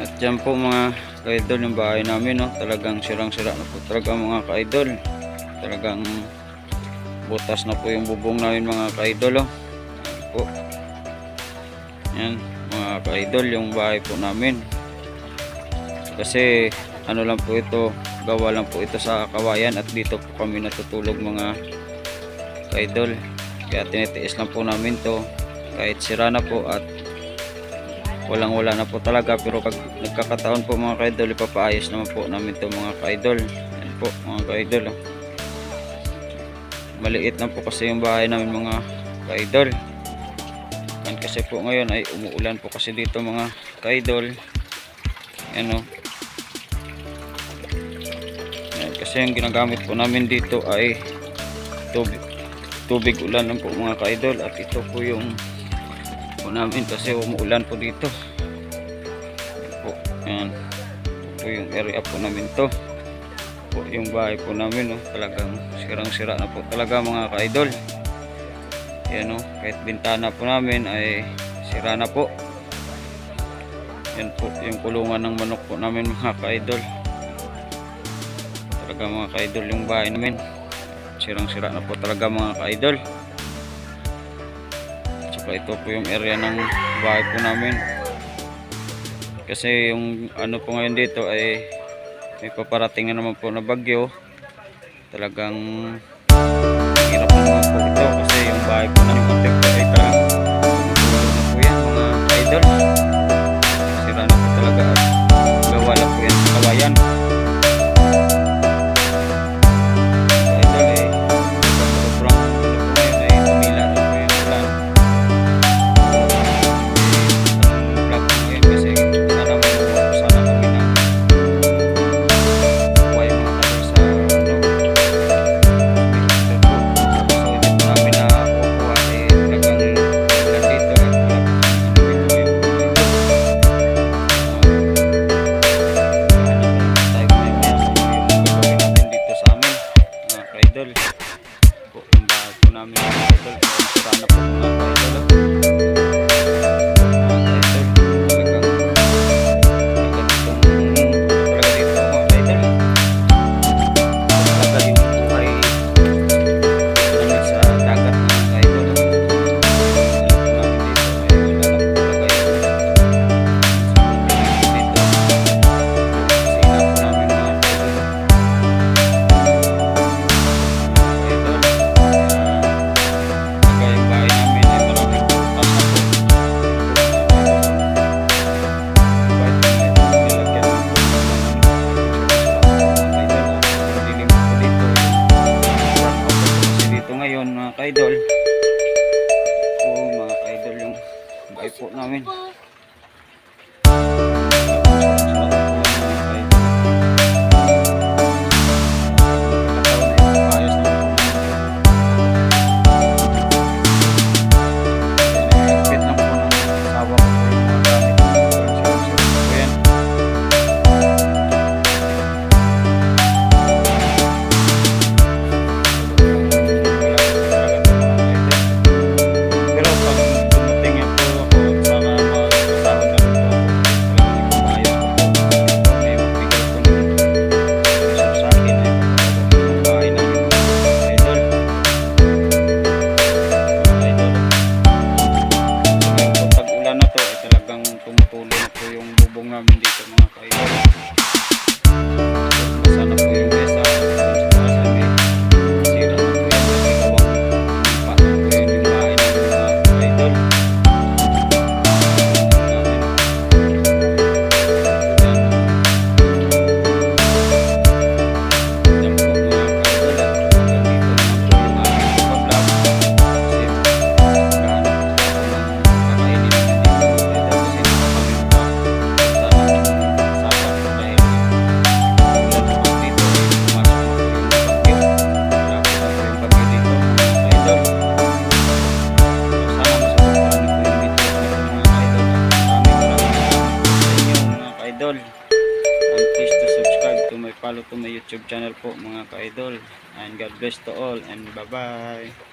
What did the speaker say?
At yan po mga ka-idol yung bahay namin. No? Talagang sirang-sira na po talaga mga ka-idol. Talagang butas na po yung bubong namin mga ka-idol. Oh. Yan mga ka-idol yung bahay po namin. Kasi ano lang po ito, gawa lang po ito sa kawayan at dito po kami natutulog mga ka-idol. Kaya tinitiis lang po namin to kahit sira na po at walang wala na po talaga pero pag nagkakataon po mga ka-idol ipapaayos naman po namin to mga ka-idol. Yan po mga ka-idol. oh. Maliit lang po kasi yung bahay namin mga ka-idol. Yan kasi po ngayon ay umuulan po kasi dito mga ka-idol. Yan o. Yan, kasi yung ginagamit po namin dito ay tubig, tubig ulan lang po mga ka-idol at ito po yung po namin kasi umuulan po dito. Po. Yan. Po yung area po namin to. Po yung bahay po namin no, talagang sirang-sira na po talaga mga ka-idol. Yan o, kahit bintana po namin ay sira na po. Yan po yung kulungan ng manok po namin mga ka-idol. Talaga mga ka-idol yung bahay namin. Sirang-sira na po talaga mga ka-idol. Tsaka ito po yung area ng bahay po namin. Kasi yung ano po ngayon dito ay may paparating na naman po na bagyo. Talagang hirap na naman po ito kasi yung bahay po namin ka-idol. Po mga ka-idol yung bahay po namin. Follow to my YouTube channel po mga ka-idol. And God bless to all and bye-bye.